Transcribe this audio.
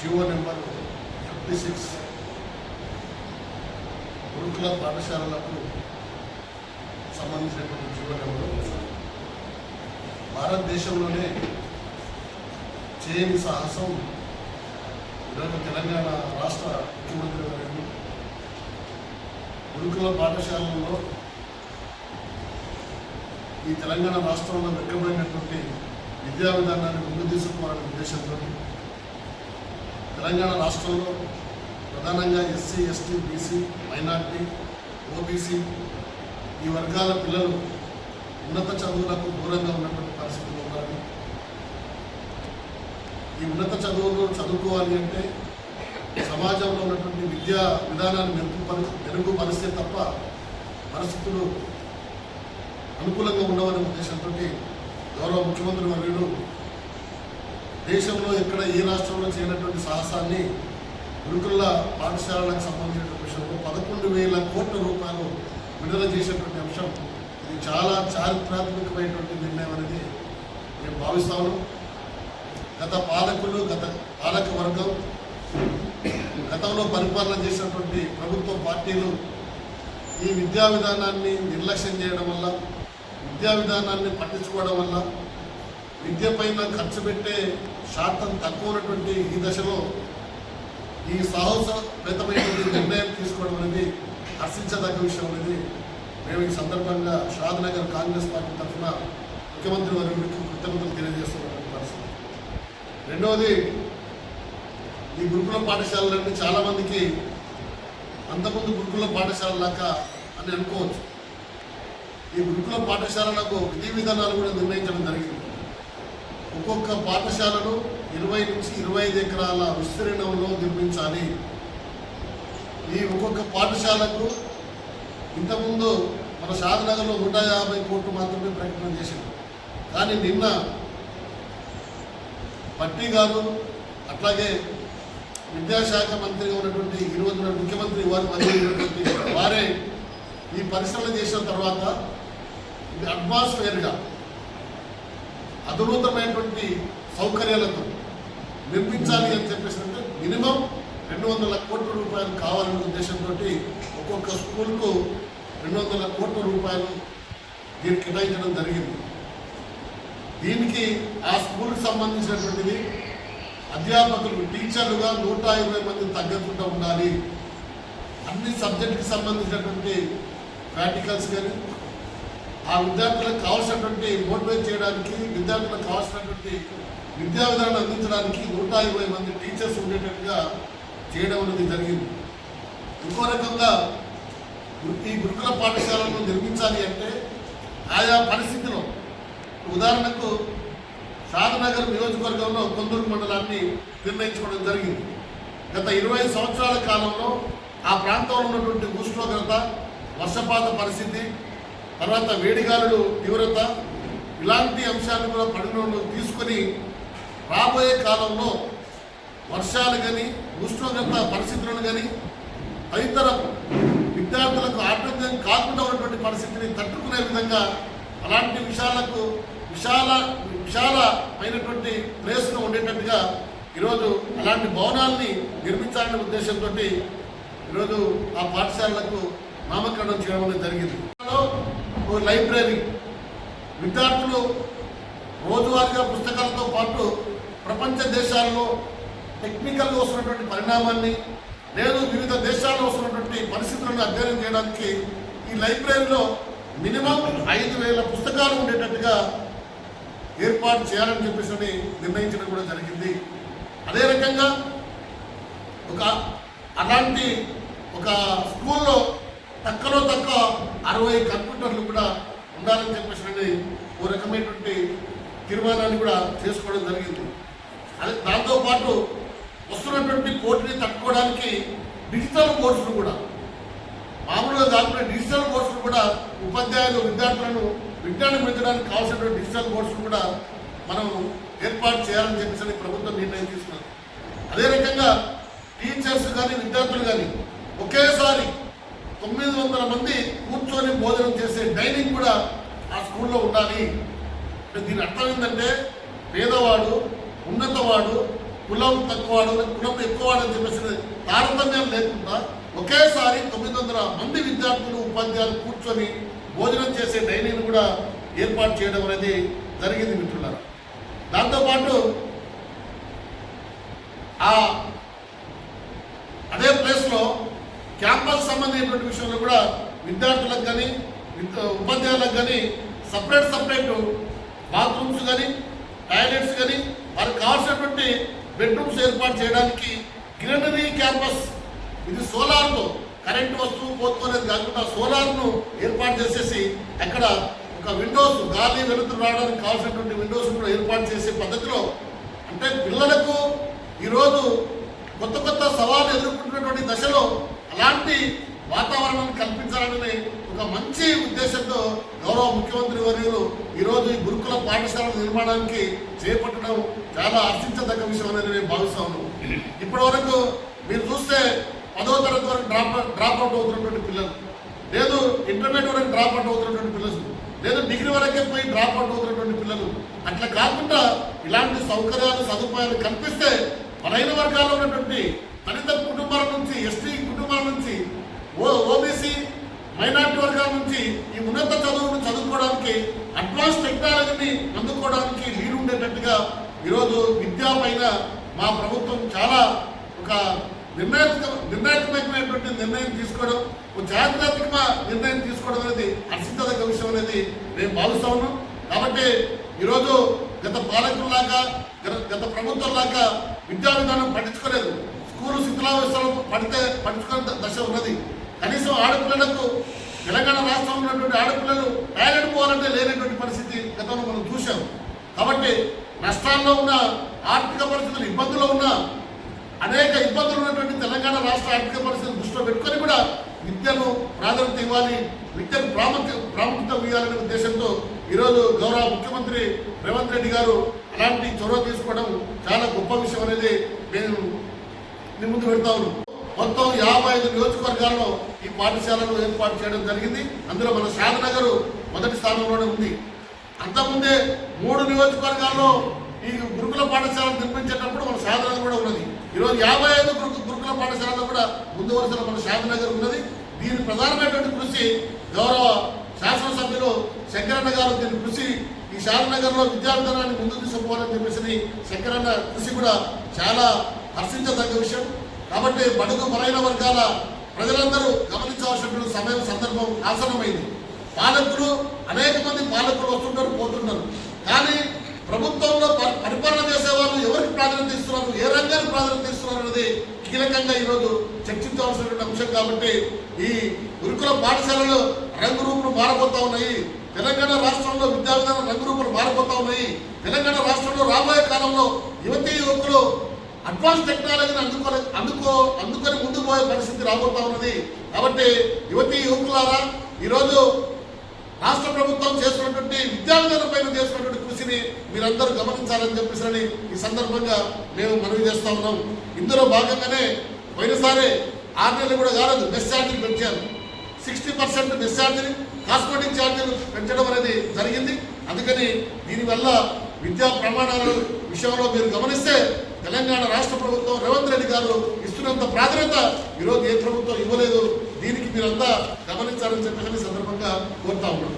GO number fifty six. గురుకుల పాఠశాలలకు సంబంధించినటువంటి జీవో నెంబరు. భారతదేశంలోనే చేయని సాహసం ఈరోజు తెలంగాణ రాష్ట్ర ముఖ్యమంత్రి గారు గురుకుల పాఠశాలల్లో ఈ తెలంగాణ రాష్ట్రంలో వెనుకబడినటువంటి విద్యా విధానాన్ని ముందు తీసుకోవాలనే ఉద్దేశంతో తెలంగాణ రాష్ట్రంలో ప్రధానంగా SC ST BC minority OBC ఈ వర్గాల పిల్లలు ఉన్నత చదువులకు దూరంగా ఉన్నటువంటి పరిస్థితులు ఉన్నారు ఈ ఉన్నత చదువులు చదువుకోవాలి అంటే సమాజంలో ఉన్నటువంటి విద్యా విధానాన్ని మెరుగుపరి మెరుగుపరిస్తే తప్ప పరిస్థితులు అనుకూలంగా ఉండవనే ఉద్దేశంతో గౌరవ ముఖ్యమంత్రి వర్యుడు దేశంలో ఎక్కడ ఏ రాష్ట్రంలో చేయనటువంటి సాహసాన్ని గురుకుల పాఠశాలలకు సంబంధించిన విషయంలో పదకొండు వేల కోట్ల రూపాయలు విడుదల చేసినటువంటి అంశం. ఇది చాలా చారిత్రాత్మకమైనటువంటి నిర్ణయం అనేది మేము భావిస్తాము గత పాలకులు గత పాలక వర్గం గతంలో పరిపాలన చేసినటువంటి ప్రభుత్వ పార్టీలు ఈ విద్యా విధానాన్ని నిర్లక్ష్యం చేయడం వల్ల విద్యా విధానాన్ని పట్టించుకోవడం వల్ల విద్య పైన ఖర్చు పెట్టే శాతం తక్కువ ఉన్నటువంటి ఈ దశలో ఈ సాహసపేతమైనటువంటి నిర్ణయం తీసుకోవడం అనేది హర్షించదగ్గ విషయం అనేది మేము ఈ సందర్భంగా షాద్నగర్ కాంగ్రెస్ పార్టీ తరఫున ముఖ్యమంత్రి వర్యుడికి కృతజ్ఞతలు తెలియజేస్తున్నటువంటి పరిస్థితి. రెండవది ఈ గురుకుల పాఠశాలలన్నీ చాలామందికి అంతకుముందు గురుకుల పాఠశాల లాగా అని అనుకోవచ్చు. ఈ గురుకుల పాఠశాలలకు విధి విధానాలు కూడా నిర్ణయించడం జరిగింది. ఒక్కొక్క పాఠశాలను ఇరవై నుంచి ఇరవై ఐదు ఎకరాల విస్తీర్ణంలో నిర్మించాలి. ఈ ఒక్కొక్క పాఠశాలకు ఇంతకుముందు మన షాద్నగర్లో నూట యాభై కోట్లు మాత్రమే ప్రకటన చేసింది కానీ నిన్న పట్టి గారు అట్లాగే విద్యాశాఖ మంత్రిగా ఉన్నటువంటి ఈ రోజున ముఖ్యమంత్రి వారు మంత్రి ఉన్నటువంటి వారే ఈ పరిశ్రమలు చేసిన తర్వాత ఇది అట్మాస్ఫియర్గా అధునూతమైనటువంటి సౌకర్యాలతో నిర్మించాలి అని చెప్పేసి అంటే మినిమం రెండు వందల కోట్ల రూపాయలు కావాలనే ఉద్దేశంతో ఒక్కొక్క స్కూల్కు రెండు వందల కోట్ల రూపాయలు దీనికి కేటాయించడం జరిగింది. దీనికి ఆ స్కూల్కి సంబంధించినటువంటిది అధ్యాపకులు టీచర్లుగా నూట ఇరవై మంది తగ్గకుండా ఉండాలి. అన్ని సబ్జెక్టుకి సంబంధించినటువంటి ప్రాక్టికల్స్ కానీ ఆ విద్యార్థులకు కావాల్సినటువంటి మోటివేట్ చేయడానికి విద్యార్థులకు కావాల్సినటువంటి విద్యా విధానం అందించడానికి నూట ఇరవై మంది టీచర్స్ ఉండేటట్టుగా చేయడం అనేది జరిగింది. ఇంకో రకంగా ఈ గురుకుల పాఠశాలను నిర్మించాలి అంటే ఆయా పరిస్థితిలో ఉదాహరణకు షాదనగర్ నియోజకవర్గంలో కొందూరు మండలాన్ని నిర్ణయించుకోవడం జరిగింది. గత ఇరవై సంవత్సరాల కాలంలో ఆ ప్రాంతంలో ఉన్నటువంటి ఉష్ణోగ్రత వర్షపాత పరిస్థితి తర్వాత వేడిగాలులు తీవ్రత ఇలాంటి అంశాలను కూడా పరిగణలో తీసుకొని రాబోయే కాలంలో వర్షాలు కానీ ఉష్ణోగ్రత పరిస్థితులను కానీ తదితర విద్యార్థులకు ఆటంకం కాకుండా ఉన్నటువంటి పరిస్థితిని తట్టుకునే విధంగా అలాంటి విషయాలకు విశాల విశాలమైనటువంటి ప్లేస్లో ఉండేటట్టుగా ఈరోజు అలాంటి భవనాల్ని నిర్మించాలనే ఉద్దేశంతో ఈరోజు ఆ పాఠశాలలకు నామకరణం చేయడం అనేది జరిగింది. లైబ్రరీ. విద్యార్థులు రోజువారీగా పుస్తకాలతో పాటు ప్రపంచ దేశాల్లో టెక్నికల్గా వస్తున్నటువంటి పరిణామాన్ని లేదు వివిధ దేశాల్లో వస్తున్నటువంటి పరిస్థితులను అధ్యయనం చేయడానికి ఈ లైబ్రరీలో మినిమం ఐదు వేల పుస్తకాలు ఉండేటట్టుగా ఏర్పాటు చేయాలని చెప్పేసి నిర్ణయించడం కూడా జరిగింది. అదే రకంగా ఒక అలాంటి ఒక స్కూల్లో తక్కువలో తక్కువ అరవై కంప్యూటర్లు కూడా ఉండాలని చెప్పేసి ఓ రకమైనటువంటి తీర్మానాన్ని కూడా చేసుకోవడం జరిగింది. అదే దాంతోపాటు వస్తున్నటువంటి పోటీని తట్టుకోవడానికి డిజిటల్ కోర్సులు కూడా మామూలుగా కాకుండా డిజిటల్ కోర్సులు కూడా ఉపాధ్యాయులు విద్యార్థులను విజ్ఞానం పెంచడానికి కావాల్సినటువంటి డిజిటల్ కోర్సులు కూడా మనం ఏర్పాటు చేయాలని చెప్పేసి ప్రభుత్వం నిర్ణయం తీసుకున్నది అదే రకంగా టీచర్స్ కానీ విద్యార్థులు కానీ ఒకేసారి తొమ్మిది వందల మంది కూర్చొని భోజనం చేసే డైనింగ్ కూడా ఆ స్కూల్లో ఉండాలి. దీని అర్థం ఏంటంటే పేదవాడు ఉన్నతవాడు కులం తక్కువ కులం ఎక్కువ అని చెప్పేసి తారతమ్యం లేకుండా ఒకేసారి తొమ్మిది వందల మంది విద్యార్థులు ఉపాధ్యాయులు కూర్చొని భోజనం చేసే డైనింగ్ కూడా ఏర్పాటు చేయడం అనేది జరిగింది మిత్రులారా. దాంతోపాటు ఆ అదే ప్లేస్లో క్యాంపస్ సంబంధించినటువంటి విషయంలో కూడా విద్యార్థులకు కానీ ఉపాధ్యాయులకు కానీ సపరేట్ సపరేట్ బాత్రూమ్స్ కానీ టాయిలెట్స్ కానీ వారికి కావాల్సినటువంటి బెడ్రూమ్స్ ఏర్పాటు చేయడానికి గ్రీనరీ క్యాంపస్ ఇది సోలార్తో కరెంట్ వస్తువు పోతున్నది కాకుండా సోలార్ను ఏర్పాటు చేసేసి అక్కడ ఒక విండోస్ గాలి వెలుతురు రావడానికి కావాల్సినటువంటి విండోస్ కూడా ఏర్పాటు చేసే పద్ధతిలో అంటే పిల్లలకు ఈరోజు కొత్త కొత్త సవాళ్ళు ఎదుర్కొంటున్నటువంటి దశలో అలాంటి వాతావరణాన్ని కల్పించాలనే ఒక మంచి ఉద్దేశంతో గౌరవ ముఖ్యమంత్రి వర్యులు ఈరోజు ఈ గురుకుల పాఠశాలల నిర్మాణానికి చేపట్టడం చాలా ఆశించదగ్గ విషయం అనేది నేను భావిస్తాను ఇప్పటి వరకు మీరు చూస్తే పదో తరగతి వరకు డ్రాప్ డ్రాప్ అవుట్ అవుతున్నటువంటి పిల్లలు. లేదు ఇంటర్మీడియట్ వరకు డ్రాప్ అవుట్ అవుతున్నటువంటి పిల్లలు. లేదు డిగ్రీ వరకే పోయి డ్రాప్ అవుట్ అవుతున్నటువంటి పిల్లలు. అట్లా కాకుండా ఇలాంటి సౌకర్యాలు సదుపాయాలు కల్పిస్తే బలైన వర్గాల్లో ఉన్నటువంటి దళిత కుటుంబాల నుంచి ఎస్టీ ఓబీసీ మైనార్టీ వర్గాల నుంచి ఈ ఉన్నత చదువును చదువుకోవడానికి అడ్వాన్స్ టెక్నాలజీని అందుకోవడానికి వీలుండేటట్టుగా ఈరోజు విద్యా పైన మా ప్రభుత్వం చాలా ఒక నిర్ణయాత్మక నిర్ణయాత్మకమైనటువంటి నిర్ణయం తీసుకోవడం ఒక చారిత్రాత్మక నిర్ణయం తీసుకోవడం అనేది హర్షించదగ్గ విషయం అనేది నేను భావిస్తా ఉన్నాం కాబట్టి ఈరోజు గత పాలకుల్లాగా గత- ప్రభుత్వంలాగా విద్యా విధానం పట్టించుకోలేదు. స్కూలు శిథిలావస్థలు పడితే పట్టించుకునే దశ ఉన్నది. కనీసం ఆడపిల్లలకు తెలంగాణ రాష్ట్రంలో ఉన్నటువంటి ఆడపిల్లలు టాయిలెట్ పోవాలంటే లేనటువంటి పరిస్థితి గతంలో మనం చూశాం. కాబట్టి నష్టాల్లో ఉన్న ఆర్థిక పరిస్థితులు ఇబ్బందుల్లో ఉన్న అనేక ఇబ్బందులు ఉన్నటువంటి తెలంగాణ రాష్ట్ర ఆర్థిక పరిస్థితులు దృష్టిలో పెట్టుకొని కూడా విద్యను ప్రాధాన్యత ఇవ్వాలి విద్యను ప్రాముఖ్య ప్రాముఖ్యత ఇవ్వాలనే ఉద్దేశంతో ఈరోజు గౌరవ ముఖ్యమంత్రి రేవంత్ రెడ్డి గారు అలాంటి చొరవ తీసుకోవడం చాలా గొప్ప విషయం అనేది నేను ముందు పెడతా మొత్తం యాభై ఐదు నియోజకవర్గాల్లో ఈ పాఠశాలను ఏర్పాటు చేయడం జరిగింది. అందులో మన శారనగర్ మొదటి స్థానంలోనే ఉంది. అంతకుముందే మూడు నియోజకవర్గాల్లో ఈ గురుకుల పాఠశాలను నిర్మించేటప్పుడు మన సాధన కూడా ఉన్నది. ఈరోజు యాభై ఐదు గురు- గురుకుల పాఠశాలలో కూడా ముందు వరుసలో మన శాంతినగర్ ఉన్నది. దీని ప్రధానమైనటువంటి కృషి గౌరవ శాసనసభ్యులు శంకరన్న గారు దీని కృషి ఈ శాంతినగర్లో విద్యా విధానాన్ని ముందుకు తీసుకుపోవాలని చెప్పేసి శంకరన్న కృషి కూడా చాలా హర్షించదగ్గ విషయం. కాబట్టి బడుగు బలైన వర్గాల ప్రజలందరూ గమనించవలసినటువంటి సమయం సందర్భం ఆసనమైంది పాలకులు అనేక మంది పాలకులు వస్తుంటారు పోతున్నారు కానీ ప్రభుత్వంలో పరిపాలన చేసే వాళ్ళు ఎవరికి ప్రాధాన్యత ఇస్తున్నారు? ఏ రంగానికి ప్రాధాన్యత ఇస్తున్నారు అనేది కీలకంగా ఈరోజు చర్చించవలసినటువంటి అంశం కాబట్టి ఈ గురుకుల పాఠశాలలు రంగు రూపులు మారబోతా ఉన్నాయి. తెలంగాణ రాష్ట్రంలో విద్యా విధానం రంగు రూపులు మారబోతా ఉన్నాయి. తెలంగాణ రాష్ట్రంలో రాబోయే కాలంలో యువతీ యువకులు అడ్వాన్స్ టెక్నాలజీని అందుకో అందుకో అందుకొని ముందుకు పోయే పరిస్థితి రాబోతా ఉన్నది. కాబట్టి యువతీ యువకులారా ఈరోజు రాష్ట్ర ప్రభుత్వం చేస్తున్నటువంటి విద్యార్థుల పైన చేస్తున్నటువంటి కృషిని మీరందరూ గమనించాలని చెప్పేసి ఈ సందర్భంగా మేము మనవి చేస్తా ఉన్నాం. ఇందులో భాగంగానే పోయినసారి ఆరు నెలలు కూడా కాలేదు. బెస్ ఛార్జీలు పెంచారు. సిక్స్టీ పర్సెంట్ బెస్ ఛార్జీని కాస్మెటిక్ ఛార్జీలు పెంచడం అనేది జరిగింది. అందుకని దీనివల్ల విద్యా ప్రమాణాల విషయంలో మీరు గమనిస్తే తెలంగాణ రాష్ట్ర ప్రభుత్వం రేవంత్ రెడ్డి గారు ఇస్తున్నంత ప్రాధాన్యత ఈరోజు ఏ ప్రభుత్వం ఇవ్వలేదు దీనికి మీరంతా గమనించాలని చెప్పి సందర్భంగా కోరుతా ఉన్నాం.